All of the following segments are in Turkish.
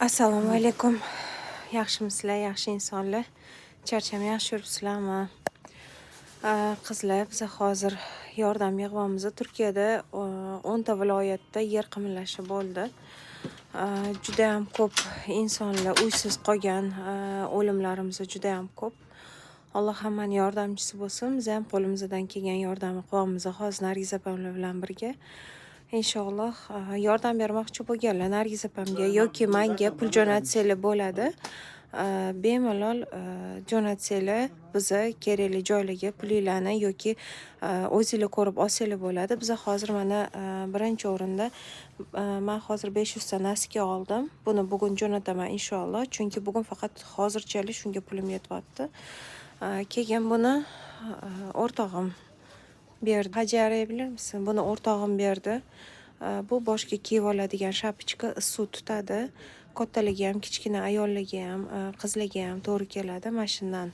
assalomu alaykum. Yaxshimisizlar yaxshi insonlar. Charcham yaxshi yuribsizlarmi qizlar biz hozir yordam yig'yapmiz turkiyada o'nta viloyatda yer qimirlashi bo'ldi. Juda judayam ko'p insonlar uysiz qolgan o'limlarimiz o'limlarimiz judayam ko'p. Alloh hammani yordamchisi bo'lsin. Biz ham qo'limizdan kelgan yordamni qilyapmiz hozir nargiza opamlar bilan birga. İnshaalloh aa, yordam bermoqchi bo'lganlar nargiza opamga yoki manga pul jo'natsanglar bo'ladi bemalol jo'natsanglar biza kerakli joylarga pulinglarni yoki o'zinglar ko'rib olsanglar bo'ladi biza hozir mana birinchi o'rinda man hozir besh yuzta naska oldim. Buni bugun jo'nataman inshaalloh. Chunki bugun faqat hozirchalik shunga pulim yetyapti keyin buni aa, o'rtog'im berdi hajara bilurmisan buni o'rtog'im berdi Aa, bu boshga kiyib oladigan shapichka issiq tutadi kattaligi ham kichkina ayollarga ham qizlarga ham to'g'ri keladi mana shundan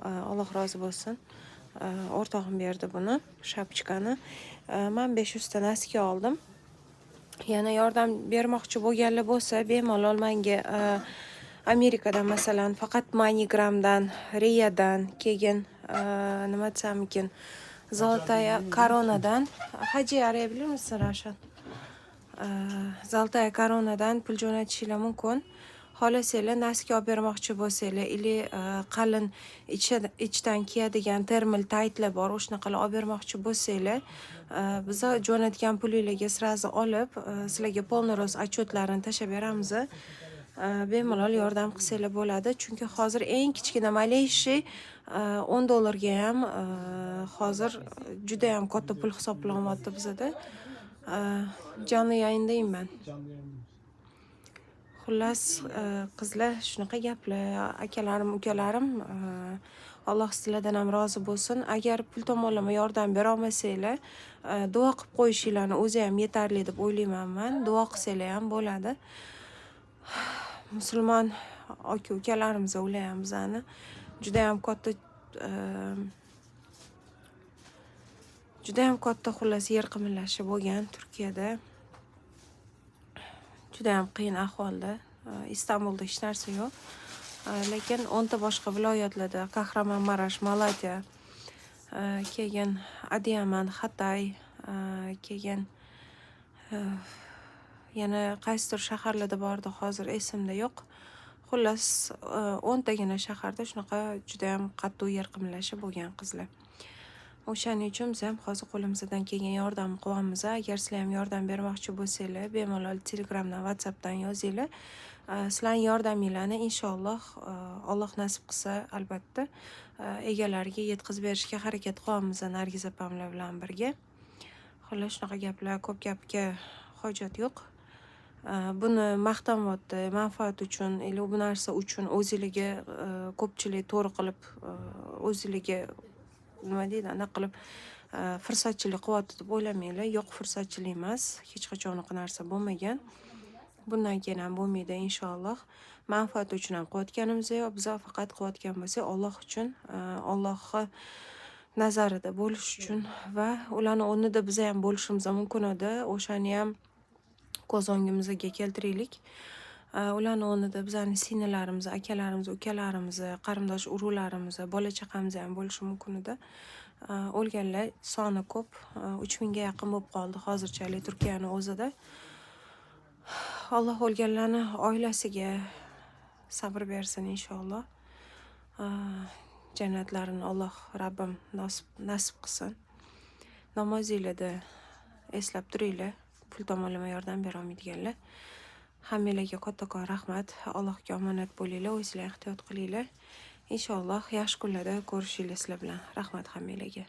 aa, alloh rozi bo'lsin Aa, o'rtog'im berdi buni shapichkani man besh yuzta naska oldim yana yordam bermoqchi bo'lganlar bo'lsa bemalol manga aa, amerikadan masalan faqat manigramdan riyadan keyin aa, nima desamikin zolotaya koronadan haji araya bilurmisan ravshan Aa, zolotaya koronadan pul jo'natishinglar mumkin xohlasanglar naska olib bermoqchi bo'lsanglar или aa, qalin ichi- ichdan kiyadigan termil taytlar bor o'shanaqalar olib bermoqchi bo'lsanglar aa, biza jo'natgan pulinglarga сразу olib aa, sizlarga полный рост отчетlarini tashlab beramiz Aa, bemalol yordam qilsanglar bo'ladi chunki hozir eng kichkina maleyshi o'n dollarga ham hozir judayam katta pul hisoblanyapti bizada Aa, jonli yayindayman xullas qizlar shunaqa gaplar. Akalarim ukalarim alloh sizlardan ham rozi bo'lsin. Agar pul tomonlama yordam berolmasanglar duo qilib qo'yishinglarni o'zi ham yetarli deb o'ylayman man. Duo qilsanglar ham bo'ladi musulmon aka ukalarimiz ular ham bizani judayam katta judayam katta xullas yer qimirlashi bo'lgan turkiyada. Judayam qiyin ahvolda. Aa, istanbulda hech narsa yo'q. Aa, lekin o'nta boshqa viloyatlarda kahramonmarash malatya keyin adiyaman hatay keyin yana qaysidir shaharlarda bordi hozir esimda yo'q. Xullas e, o'ntagina shaharda shunaqa judayam qattiq yer qimlashi bo'lgan qizlar. O'shaning uchun biz ham hozir qo'limizdan kelgan yordamni qilyapmiz agar sizlar ham yordam bermoqchi bo'lsanglar bemalol telegramdan whatsappdan yozinglar. E, Sizlarni yordaminglarni inshaalloh e, alloh nasib qilsa albatta egalariga yetkazib berishga harakat qilyapmiz nargiza opamlar bilan birga. Xullas shunaqa gaplar ko'p gapga hojat yo'q. Э, buni maqtanyapti manfaat uchun или bu narsa uchun o'ziligi e, ko'pchilik to'g'ri qilib e, o'ziligi nima deydi anaqa qilib e, fursatchilik qilyapti deb o'ylamanglar. Yo'q fursatchilik emas. Hech qachon unaqa narsa bo'lmagan. Bundan keyin ham bo'lmaydi inshaalloh. Manfaat uchun ham qilayotganimiz yo'q. Biz faqat qilayotgan bo'lsak olloh uchun ollohni nazarida bo'lish uchun va ularni o'rnida biz ham bo'lishimiz mumkin edi. O'shani ham ko'z o'ngimizga keltiraylik ularni o'rnida bizani singillarimiz akalarimiz ukalarimiz qarindosh urug'larimiz bola chaqamiz ham bo'lishi mumkin edi o'lganlar soni ko'p uch mingga yaqin bo'lib qoldi hozirchalik turkiyani o'zida alloh o'lganlarni oilasiga sabr bersin inshaalloh Aa, jannatlarini alloh rabbim nasib nasib qilsin namozinglarda eslab turinglar pul tomonlama yordam berolmaydiganlar hammanglarga kattakon rahmat. Allohga omonat bo'linglar o'zinglar ehtiyot qilinglar. Inshaalloh yaxshi kunlarda ko'rishinglar sizlar bilan. Rahmat hammanglarga